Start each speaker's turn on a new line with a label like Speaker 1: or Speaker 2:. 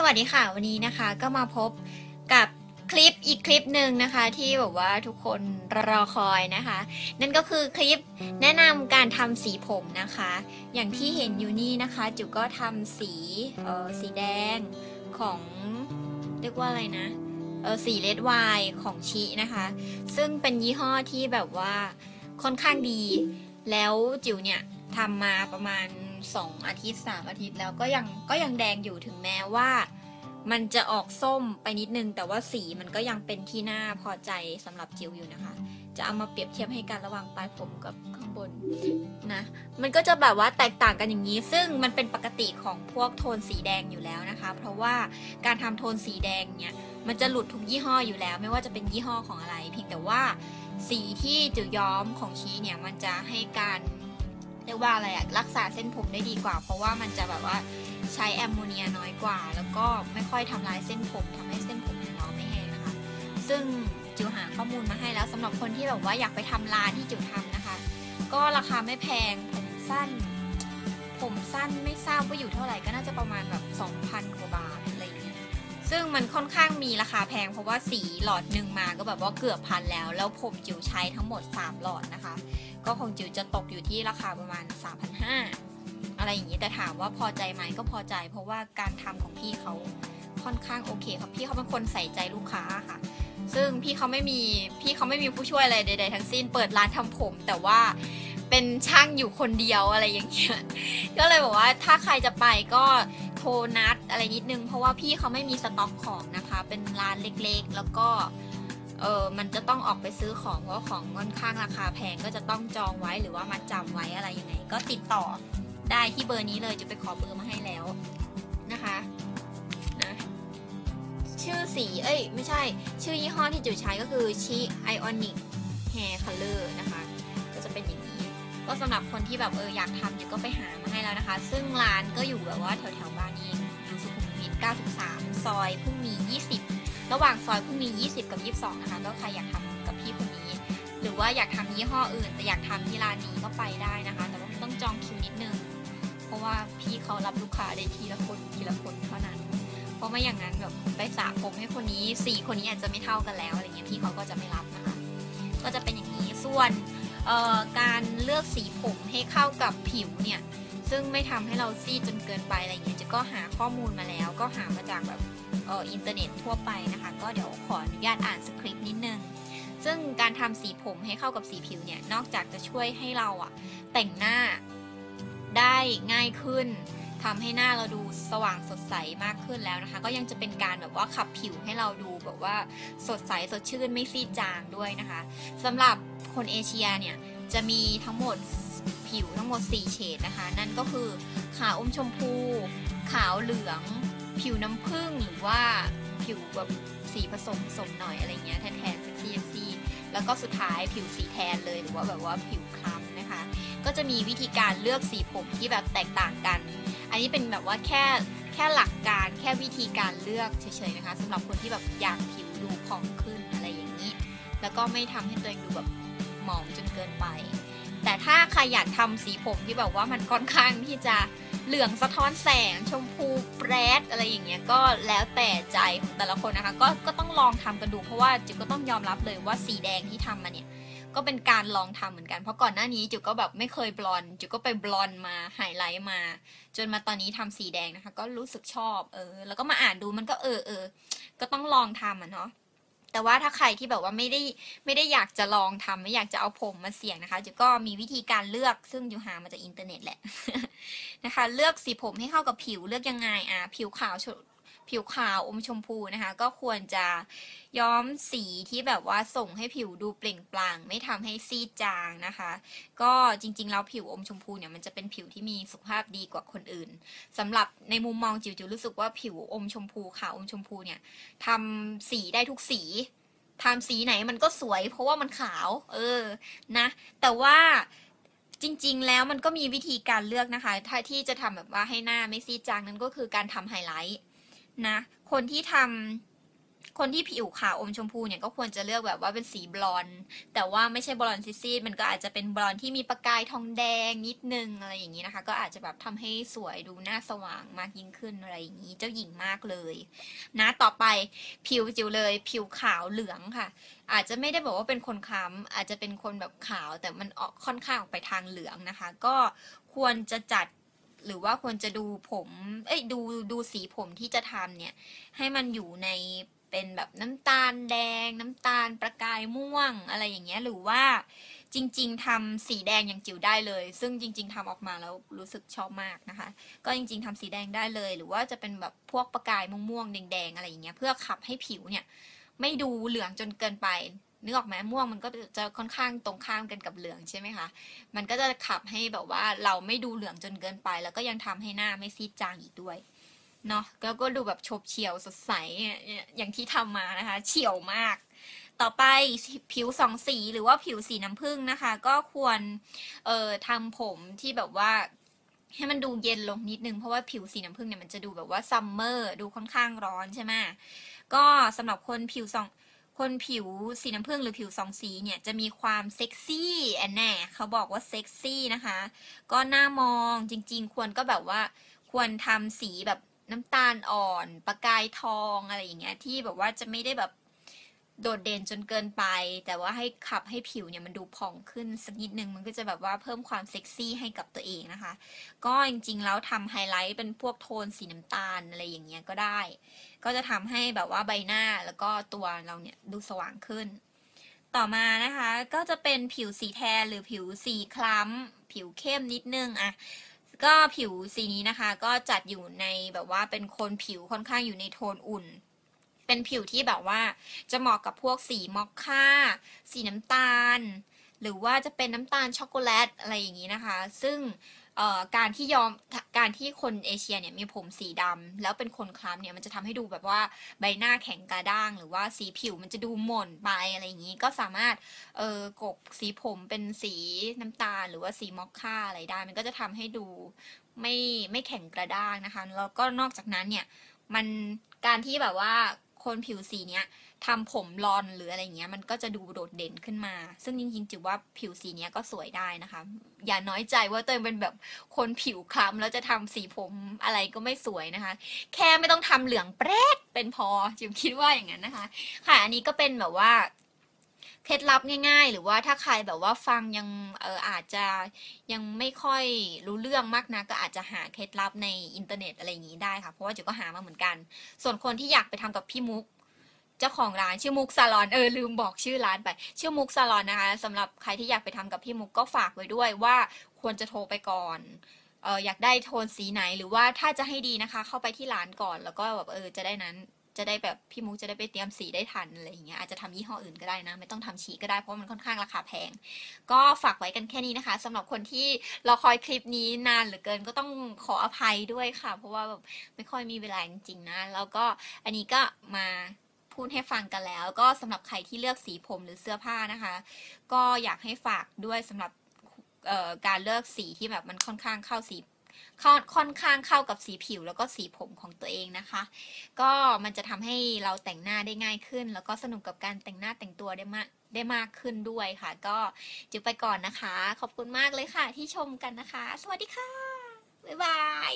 Speaker 1: สวัสดีค่ะวันนี้นะคะก็มาพบกับคลิปอีกคลิปหนึ่งนะคะที่แบบว่าทุกคนรอคอยนะคะ นั่นก็คือคลิปแนะนำการทำสีผมนะคะ อย่างที่เห็นอยู่นี่นะคะจิ๋วก็ทำสีเออสีแดงของเรียกว่าอะไรนะเออสีเลดไวน์ของชินะคะ ซึ่งเป็นยี่ห้อที่แบบว่าค่อนข้างดี แล้วจิ๋วเนี่ยทำมาประมาณ 2องอาทิตย์3อาทิตย์แล้วก็ยังก็ยังแดงอยู่ถึงแม้ว่า มันจะออกส้มไปนิดนึง แต่ว่าสีมันก็ยังเป็นที่น่าพอใจสำหรับจิ๋วอยู่นะคะ จะเอามาเปรียบเทียบให้กันระหว่างปลายผมกับข้างบนนะมันก็จะแบบว่าแตกต่างกันอย่างนี้ ซึ่งมันเป็นปกติของพวกโทนสีแดงอยู่แล้วนะคะ เพราะว่าการทำโทนสีแดงเนี่ยมันจะหลุดทุกยี่ห้ออยู่แล้ว ไม่ว่าจะเป็นยี่ห้อของอะไร เพียงแต่ว่าสีที่จิ๋วย้อมของชีเนี่ยมันจะให้การ เรียกว่าอะไรอะรักษาเส้นผมได้ดีกว่า เพราะว่ามันจะแบบว่าใช้แอมโมเนียน้อยกว่า แล้วก็ไม่ค่อยทำลายเส้นผมทำให้เส้นผมของเราไม่แห้งนะคะ ซึ่งจิ๋วหาข้อมูลมาให้แล้วสำหรับคนที่แบบว่าอยากไปทำร้านที่จิ๋วทำนะคะ ก็ราคาไม่แพงผมสั้น ผมสั้นไม่ทราบว่าอยู่เท่าไหร่ก็น่าจะประมาณแบบ2,000กว่าบาท ซึ่งมันค่อนข้างมีราคาแพงเพราะว่าสีหลอดหนึ่งมาก็แบบว่าเกือบพันแล้ว แล้วผมจิ๋วใช้ทั้งหมด 3 หลอดนะคะ ก็คงจิ๋วจะตกอยู่ที่ราคาประมาณ 3,500 อะไรอย่างนี้แต่ถามว่าพอใจไหมก็พอใจ เพราะว่าการทำของพี่เขาค่อนข้างโอเคครับพี่เขาเป็นคนใส่ใจลูกค้าค่ะ ซึ่งพี่เขาไม่มีพี่เขาไม่มีผู้ช่วยอะไรใด ๆ ทั้งสิ้นเปิดร้านทำผม แต่ว่าเป็นช่างอยู่คนเดียวอะไรอย่างเงี้ยก็เลยบอกว่าถ้าใครจะไปก็ โทรนัดอะไรนิดนึง เพราะว่าพี่เขาไม่มีสต็อกของนะคะ เป็นร้านเล็กๆ แล้วก็เออมันจะต้องออกไปซื้อของเพราะของค่อนข้างราคาแพงก็จะต้องจองไว้หรือว่ามาจำไว้อะไรยังไง ก็ติดต่อได้ที่เบอร์นี้เลยจะไปขอเบอร์มาให้แล้วนะคะนะชื่อสีเอ้ยไม่ใช่ ชื่อยี่ห้อที่จุใช้ก็คือชิไอออนิกแฮร์คัลเลอร์นะคะ ก็สำหรับคนที่แบบเอออยากทำเนี่ยก็ไปหามาให้แล้วนะคะ ซึ่งร้านก็อยู่แบบว่าแถวแถวบ้านเองอยู่สุขุมวิท 93 ซอยพุ่งมี20 ระหว่างซอยพุ่งมี20 กับ 22 นะคะ ก็ใครอยากทำกับพี่คนนี้ หรือว่าอยากทำยี่ห้ออื่น แต่อยากทำที่ร้านนี้ก็ไปได้นะคะ แต่ว่าต้องจองคิวนิดนึง เพราะว่าพี่เขารับลูกค้าได้ทีละคนทีละคนเท่านั้น เพราะไม่อย่างนั้นแบบไปสระผมให้คนนี้สี่คนนี้อาจจะไม่เท่ากันแล้วอะไรเงี้ยพี่เขาก็จะไม่รับนะคะ ก็จะเป็นอย่างนี้ ส่วน การเลือกสีผมให้เข้ากับผิวเนี่ย ซึ่งไม่ทำให้เราซีดจนเกินไปอะไรอย่างเงี้ยจะก็หาข้อมูลมาแล้ว ก็หามาจากแบบอออินเทอร์เน็ตทั่วไปนะคะ ก็เดี๋ยวขออนุญาตอ่านสคริปต์นิดนึง ซึ่งการทำสีผมให้เข้ากับสีผิวเนี่ย นอกจากจะช่วยให้เราอะแต่งหน้าได้ง่ายขึ้น ทำให้หน้าเราดูสว่างสดใสมากขึ้นแล้วนะคะ ก็ยังจะเป็นการแบบว่าขับผิวให้เราดูแบบว่าสดใสสดชื่นไม่ซีดจางด้วยนะคะสำหรับคนเอเชียเนี่ยจะมีทั้งหมดผิวทั้งหมด 4 เฉดนะคะ นั่นก็คือขาวอมชมพู ขาวเหลือง ผิวน้ำผึ้งหรือว่าผิวแบบสีผสมผสมหน่อยอะไรเงี้ยแทนแทนเซ็กซี่เซ็กซี่แล้วก็สุดท้ายผิวสีแทนเลยหรือว่าแบบว่าผิวคล้ำนะคะ ก็จะมีวิธีการเลือกสีผมที่แบบแตกต่างกัน อันนี้เป็นแบบว่าแค่แค่หลักการแค่วิธีการเลือกเฉยๆนะคะสำหรับคนที่แบบอยากผิวดูผ่องขึ้นอะไรอย่างนี้ แล้วก็ไม่ทำให้ตัวเองดูแบบหมองจนเกินไป แต่ถ้าใครอยากทำสีผมที่แบบว่ามันค่อนข้างที่จะเหลืองสะท้อนแสง ชมพูแปรดอะไรอย่างเงี้ยก็แล้วแต่ใจของแต่ละคนนะคะ ก็ก็ต้องลองทำกันดูเพราะว่าจิ๋วก็ต้องยอมรับเลยว่าสีแดงที่ทำมาเนี่ย ก็เป็นการลองทำเหมือนกัน เพราะก่อนหน้านี้จิ๋ก็แบบไม่เคยบลอนจิ๋ก็ไปบลอนมาไฮไลท์มา จนมาตอนนี้ทำสีแดงนะคะ ก็รู้สึกชอบเออ แล้วก็มาอ่านดูมันก็เออเออก็ต้องลองทำอะเนาะแต่ว่าถ้าใครที่แบบว่าไม่ได้ไม่ได้อยากจะลองทำไม่อยากจะเอาผมมาเสี่ยงนะคะจิก็มีวิธีการเลือกซึ่งอยู่หามาจากอินเทอร์เน็ตแหละนะคะ เลือกสีผมให้เข้ากับผิวเลือกยังไงอะผิวขาว ผิวขาวอมชมพูนะคะ ก็ควรจะย้อมสีที่แบบว่าส่งให้ผิวดูเปล่งปลั่งไม่ทำให้ซีดจางนะคะ ก็จริงๆแล้วผิวอมชมพูเนี่ยมันจะเป็นผิวที่มีสุขภาพดีกว่าคนอื่นสำหรับในมุมมองจิ๋วจิ๋วรู้สึกว่าผิวอมชมพูขาวอมชมพูเนี่ยทำสีได้ทุกสีทำสีไหนมันก็สวย เพราะว่ามันขาว เออนะ แต่ว่าจริง ๆ แล้วมันก็มีวิธีการเลือกนะคะ ถ้าที่จะทำแบบว่าให้หน้าไม่ซีดจางนั้นก็คือการทำไฮไลท์ นะ คนที่ทคนที่ผิวขาวอมชมพูเนี่ยก็ควรจะเลือกแบบว่าเป็นสีบลอนด์แต่ว่าไม่ใช่บลอนด์ซีดๆมันก็อาจจะเป็นบลอนด์ที่มีประกายทองแดงนิดนึงอะไรอย่างนี้นะคะ ก็อาจจะแบบทำให้สวยดูหน้าสว่างมากยิ่งขึ้นอะไรอย่างนี้ เจ้าหญิงมากเลย นะต่อไปผิวจิ๋วเลย ผิวขาวเหลืองค่ะ อาจจะไม่ได้บอกว่าเป็นคนคล้ำอาจจะเป็นคนแบบขาว แต่มันออกค่อนข้างออกไปทางเหลืองนะคะ ก็ควรจะจัด หรือว่าควรจะดูผม เอ้ยดูดูสีผมที่จะทำเนี่ย ให้มันอยู่ในเป็นแบบน้ำตาลแดง น้ำตาลประกายม่วงอะไรอย่างเงี้ยหรือว่าจริง ๆทำสีแดงอย่างจิ๋วได้เลย ซึ่งจริง ๆทำออกมาแล้วรู้สึกชอบมากนะคะ ก็จริง ๆทำสีแดงได้เลย หรือว่าจะเป็นแบบพวกประกายม่วงๆแดงๆอะไรอย่างเงี้ยเพื่อขับให้ผิวเนี่ย ไม่ดูเหลืองจนเกินไป นึกออกไหมม่วงมันก็จะค่อนข้างตรงข้ามกันกับเหลืองใช่ไหมคะ มันก็จะขับให้แบบว่าเราไม่ดูเหลืองจนเกินไป แล้วก็ยังทำให้หน้าไม่ซีดจางอีกด้วยเนาะแล้วก็ดูแบบโฉบเฉียวสดใสอย่างที่ทำมานะคะ เฉียวมาก ต่อไปผิวสองสีหรือว่าผิวสีน้ำผึ้งนะคะ ก็ควรเอ่อทำผมที่แบบว่าให้มันดูเย็นลงนิดนึงเพราะว่าผิวสีน้ำผึ้งเนี่ยมันจะดูแบบว่าซัมเมอร์ดูค่อนข้างร้อนใช่ไหมก็สำหรับคนผิวสอง คนผิวสีน้ำผึ้งหรือผิวสองสีเนี่ยจะมีความเซ็กซี่แอนแน่เขาบอกว่าเซ็กซี่นะคะ ก็หน้ามองจริง ๆ ควรก็แบบว่า ควรทำสีแบบน้ำตาลอ่อน ประกายทองอะไรอย่างเงี้ยที่แบบว่าจะไม่ได้แบบ โดดเด่นจนเกินไป แต่ว่าให้ขับให้ผิวเนี่ยมันดูผ่องขึ้นสักนิดนึงมันก็จะแบบว่าเพิ่มความเซ็กซี่ให้กับตัวเองนะคะ ก็จริงๆ แล้วทำไฮไลท์เป็นพวกโทนสีน้ำตาลอะไรอย่างเงี้ยก็ได้ ก็จะทำให้แบบว่าใบหน้าแล้วก็ตัวเราเนี่ยดูสว่างขึ้น ต่อมานะคะก็จะเป็นผิวสีแทนหรือผิวสีคล้ำผิวเข้มนิดนึงอะก็ผิวสีนี้นะคะ ก็จัดอยู่ในแบบว่าเป็นคนผิวค่อนข้างอยู่ในโทนอุ่น เป็นผิวที่แบบว่าจะเหมาะกับพวกสีมอคค่า สีน้ำตาล หรือว่าจะเป็นน้ำตาลช็อกโกแลตอะไรอย่างนี้นะคะ ซึ่งการที่ยอมการที่คนเอเชียเนี่ยมีผมสีดำแล้วเป็นคนคล้ำเนี่ยมันจะทำให้ดูแบบว่าใบหน้าแข็งกระด้าง หรือว่าสีผิวมันจะดูหม่นไปอะไรอย่างนี้ ก็สามารถเออกบสีผมเป็นสีน้ำตาล หรือว่าสีมอคค่าอะไรได้ มันก็จะทำให้ดูไม่ไม่แข็งกระด้างนะคะแล้วก็นอกจากนั้นเนี่ยมันการที่แบบว่า คนผิวสีเนี้ยทำผมรอนหรืออะไรเงี้ย มันก็จะดูโดดเด่นขึ้นมา ซึ่งจริงๆจิ๋วว่าผิวสีเนี้ยก็สวยได้นะคะ อย่าน้อยใจว่าตัวเองเป็นแบบคนผิวคล้ำแล้วจะทำสีผมอะไรก็ไม่สวยนะคะ แค่ไม่ต้องทำเหลืองแปรดเป็นพอจิ๋วคิดว่าอย่างนั้นนะคะ ค่ะอันนี้ก็เป็นแบบว่า เคล็ดลับง่าย ๆ หรือว่าถ้าใครแบบว่าฟังยังเอออาจจะยังไม่ค่อยรู้เรื่องมากนะก็อาจจะหาเคล็ดลับในอินเทอร์เน็ตอะไรอย่างนี้ได้ค่ะ เพราะว่าจิ๋ก็หามาเหมือนกัน ส่วนคนที่อยากไปทำกับพี่มุกเจ้าของร้านชื่อมุกซาลอนเออลืมบอกชื่อร้านไป ชื่อมุกซาลอนนะคะสำหรับใครที่อยากไปทำกับพี่มุกก็ฝากไว้ด้วยว่าควรจะโทรไปก่อนเอออยากได้โทนสีไหนหรือว่าถ้าจะให้ดีนะคะ เข้าไปที่ร้านก่อนแล้วก็แบบเออจะได้นั้น จะได้แบบพี่มุกจะได้ไปเตรียมสีได้ทันอะไรอย่างเงี้ยอาจจะทำยี่ห้ออื่นก็ได้นะ ไม่ต้องทำฉีก็ได้เพราะมันค่อนข้างราคาแพง ก็ฝากไว้กันแค่นี้นะคะสำหรับคนที่รอคอยคลิปนี้นานเหลือเกินก็ต้องขออภัยด้วยค่ะ เพราะว่าแบบไม่ค่อยมีเวลาจริงๆนะ แล้วก็อันนี้ก็มาพูดให้ฟังกันแล้ว ก็สำหรับใครที่เลือกสีผมหรือเสื้อผ้านะคะ ก็อยากให้ฝากด้วยสำหรับการเลือกสีที่แบบมันค่อนข้างเข้าสี ค่อนข้างเข้ากับสีผิวแล้วก็สีผมของตัวเองนะคะ ก็มันจะทำให้เราแต่งหน้าได้ง่ายขึ้น แล้วก็สนุกกับการแต่งหน้าแต่งตัวได้มากได้มากขึ้นด้วยค่ะ ก็จุไปก่อนนะคะ ขอบคุณมากเลยค่ะที่ชมกันนะคะ สวัสดีค่ะ บ๊ายบาย